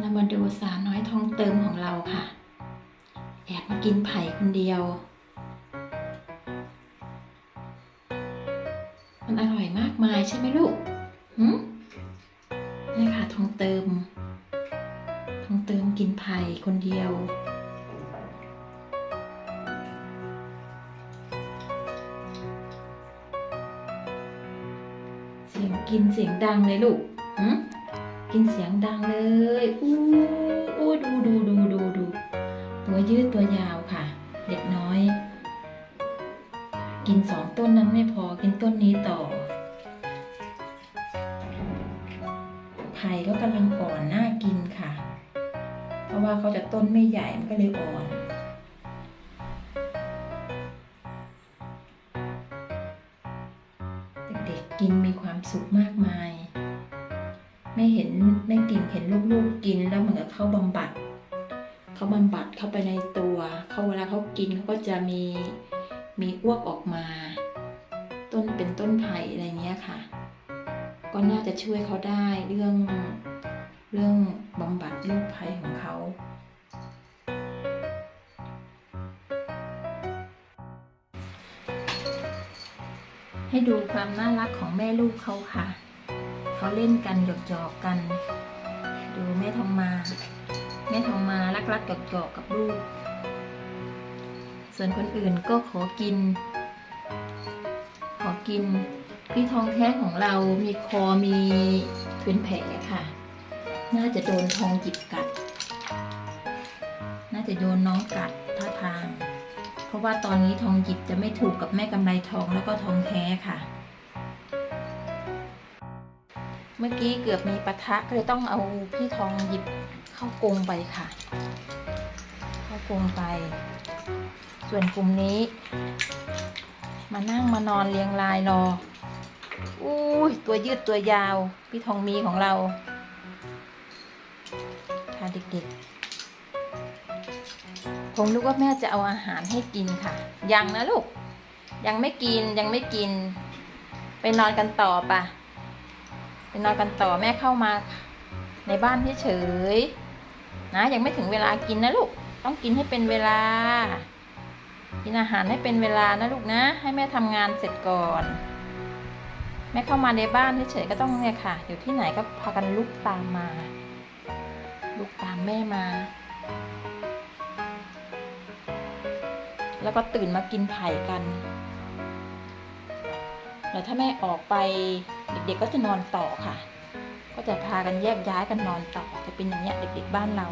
เรามาดูสาวน้อยทองเติมของเราค่ะ แอบมากินไผ่คนเดียว มันอร่อยมากมายใช่ไหมลูกหืมนี่ค่ะทองเติม ทองเติมกินไผ่คนเดียวเสียงกินเสียงดังเลยลูกหืม กินเสียงดังเลยอู้อู้ดูดูดูดูดูตัวยืดตัวยาวค่ะ เด็กน้อย กินสองต้นนั้นไม่พอกินต้นนี้ต่อไผ่ก็กำลังอ่อนน่ากินค่ะ เพราะว่าเขาจะต้นไม่ใหญ่มันก็เลยอ่อนเด็กๆกินมีความสุขมากมาย ไม่เห็นไม่กินเห็นลูกๆกินแล้วเหมือนกับเขาบำบัดเขาบำบัดเข้าไปในตัวเขาเวลาเขากินเขาก็จะมีมีอ้วกออกมา ต้นเป็นต้นไผ่อะไรเงี้ยค่ะ ก็น่าจะช่วยเขาได้เรื่องเรื่องบำบัดโรคภัยของเขาให้ดูความน่ารักของแม่ลูกเขาค่ะ เขาเล่นกันหยอกหยอกๆกัน ดูแม่ทองมา แม่ทองมารักรักหยอกหยอกๆกับลูก ส่วนคนอื่นก็ขอกิน ขอกินพี่ทองแท้ของเรามีคอมีเป็นแผลค่ะ น่าจะโดนทองหยิบกัด น่าจะโดนน้องกัดท่าทาง เพราะว่าตอนนี้ทองหยิบจะไม่ถูกกับแม่กำไรทองแล้วก็ทองแท้ค่ะ เมื่อกี้เกือบมีปะทะก็เลยต้องเอาพี่ทองหยิบเข้ากรงไปค่ะ เข้ากรงไป ส่วนกลุ่มนี้ มานั่งมานอนเรียงรายรออุ้ยตัวยืดตัวยาว พี่ทองมีของเราค่ะเด็กๆผมรู้ว่าแม่จะเอาอาหารให้กินค่ะ ยังนะลูก ยังไม่กินยังไม่กิน ไปนอนกันต่อปะ ไปนอนกันต่อแม่เข้ามาในบ้านเฉยๆนะยังไม่ถึงเวลากินนะลูก ต้องกินให้เป็นเวลา กินอาหารให้เป็นเวลานะลูกนะ ให้แม่ทำงานเสร็จก่อน แม่เข้ามาในบ้านเฉยๆก็ต้องเนี่ยค่ะอยู่ที่ไหนก็พากันลุกตามมาลุกตามแม่มา แล้วก็ตื่นมากินไผ่กัน แล้วถ้าแม่ออกไปเด็กๆก็จะนอนต่อค่ะ ก็จะพากันแยกย้ายกันนอนต่อจะเป็นอย่างเงี้ยเด็กๆบ้านเรา